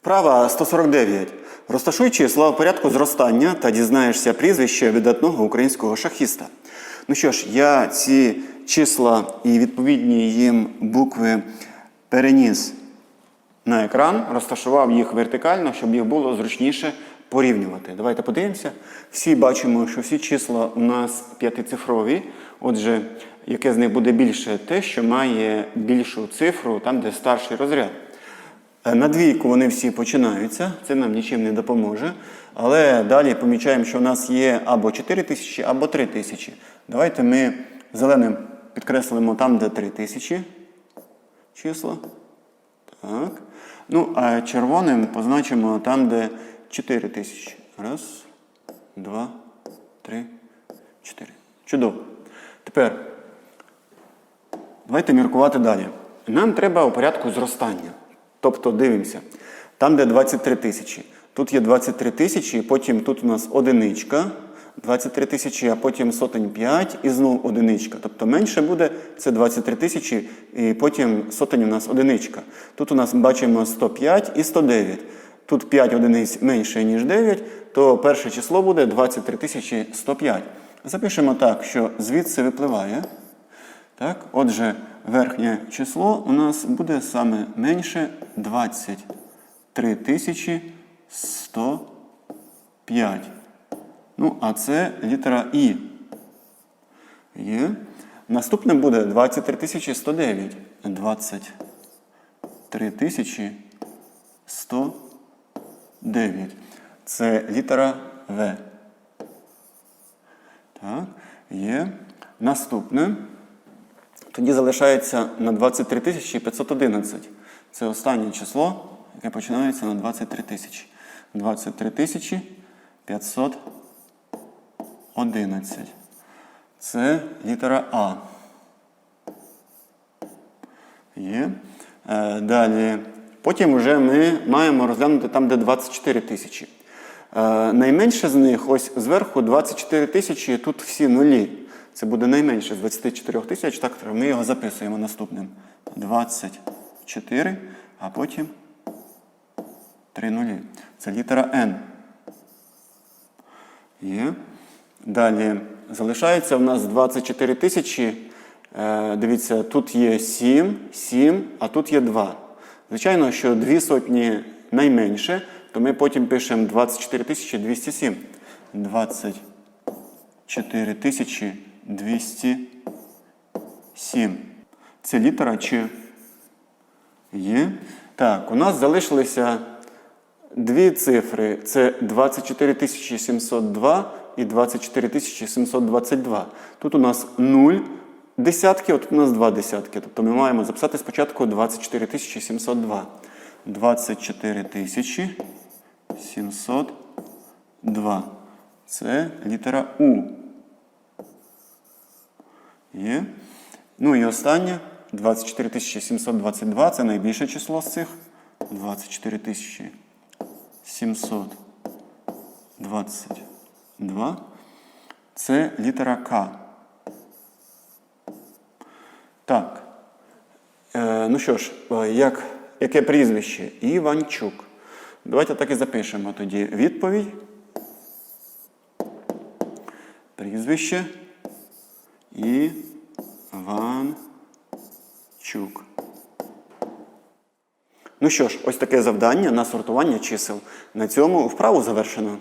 Вправа 149. Розташуй числа в порядку зростання та дізнаєшся прізвище видатного українського шахіста. Ну що ж, я ці числа і відповідні їм букви переніс на екран, розташував їх вертикально, щоб їх було зручніше порівнювати. Давайте подивимося. Всі бачимо, що всі числа у нас п'ятицифрові. Отже, яке з них буде більше? Те, що має більшу цифру, там, де старший розряд. Е, На двійку вони всі починаються, це нам нічим не допоможе. Але далі помічаємо, що у нас є або 4 тисячі, або 3 тисячі. Давайте ми зеленим підкреслимо там, де 3 тисячі числа. Так. Ну, а червоним позначимо там, де 4 тисячі. Раз, два, три, чотири. Чудово. Тепер давайте міркувати далі. Нам треба у порядку зростання. Тобто дивимося, там, де 23 тисячі. Тут є 23 тисячі, потім тут у нас одиничка, 23 тисячі, а потім сотень 5 і знову одиничка. Тобто менше буде це 23 тисячі, і потім сотень у нас одиничка. Тут у нас бачимо 105 і 109. Тут 5 одиниць менше, ніж 9, то перше число буде 23 тисячі 105. Запишемо так, що звідси випливає. Так, отже, верхнє число у нас буде саме менше 23 105. Ну, а це літера І. Є. Наступне буде 23 109. 23 109. Це літера В. Так, є. Наступне. Тоді залишається на 23 тисячі 511. Це останнє число, яке починається на 23 тисячі. 23 тисячі 511. Це літера А. Є. Е, далі. Потім вже ми маємо розглянути там, де 24 тисячі. Е, найменше з них, ось зверху 24 тисячі, тут всі нулі. Це буде найменше з 24 тисяч. Так, ми його записуємо наступним. 24, а потім 3 нулі. Це літера N. Є. Далі залишається у нас 24 тисячі. Е, дивіться, тут є 7, 7, а тут є 2. Звичайно, що дві сотні найменше, то ми потім пишемо 24 тисячі 207. 24 тисячі 207. Це літера Ч. Є. Так, у нас залишилися дві цифри. Це 24 702 і 24 722. Тут у нас 0 десятки, от у нас 2 десятки. Тобто ми маємо записати спочатку 24 702. 24 702. Це літера У. Є. Ну і останнє 24 722 це найбільше число з цих. 24 722. Це літера К. Так. Е, ну що ж, е, як, яке прізвище? Іванчук. Давайте так і запишемо тоді відповідь. Прізвище. Іванчук. Ну що ж, ось таке завдання на сортування чисел. На цьому вправу завершено.